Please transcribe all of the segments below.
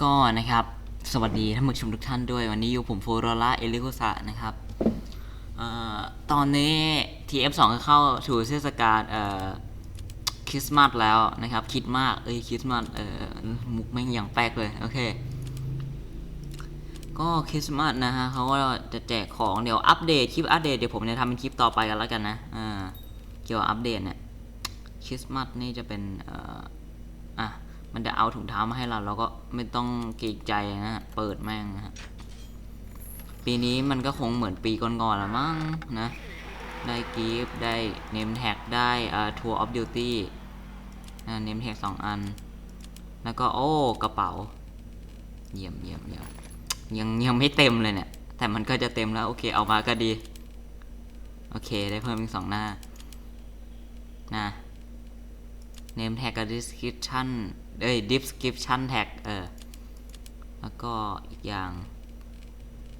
ก็นะครับ สวัสดีท่านผู้ชมทุกท่านด้วยวันนี้อยู่ผมโฟโรล่าเอลิโกสะนะครับออตอนนี้ TF2 ก็เข้าสู่เทศกาลคริสต์มาสแล้วนะครับ คิดมาก เอ้ยคริสต์มาสเออมุกแม่งอย่างแปลกเลย โอเค ก็คริสต์มาสนะฮะเขาก็จะแจกของเดี๋ยวอัปเดตคลิปอัปเดตเดี๋ยวผมจะทำเป็นคลิปต่อไปกันแล้วกันนะอ่าเกี่ยวกับอัปเดตเนี่ยคริสต์มาสนี่จะเป็นเอ่อ มันจะเอาถุงเท้ามาให้เราเราก็ไม่ต้องเกรงใจนะฮะเปิดแม่งนะฮะปีนี้มันก็คงเหมือนปีก่อนๆละมั้งนะ ได้กิฟได้เนมแท็กได้อ่าทัวร์ออฟดิวตี้นะเนมแท็กสองอัน แล้วก็โอ้กระเป๋า เยี่ยมเยี่ยมเยี่ยมยังยังไม่เต็มเลยเนี่ย แต่มันก็จะเต็มแล้ว โอเคเอามาก็ดี โอเคได้เพิ่มอีกสองหน้านะ name tag กับ description เอ้ย description tag เออ แล้วก็อีกอย่าง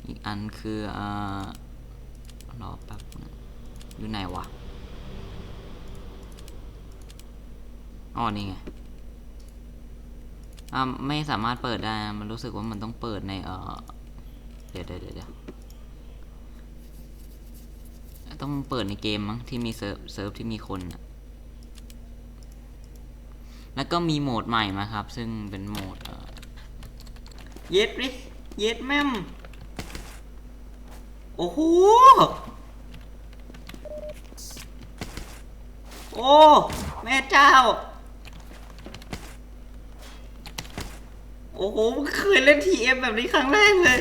อีกอันคือเอ่อรอแป๊บอยู่ไหนวะอ๋อนี่ไงอ่าไม่สามารถเปิดได้ มันรู้สึกว่ามันต้องเปิดในเออเดี๋ยวเดี๋ยวเดี๋ยวต้องเปิดในเกมมั้งที่มีเซิร์ฟเซิร์ฟที่มีคนน่ะ แล้วก็มีโหมดใหม่มาครับ ซึ่งเป็นโหมดเย็ดริเย็ดแม่มโอ้โหโอ้แม่เจ้า โอ้โหเคยเล่นทีเอฟแบบนี้ครั้งแรกเลย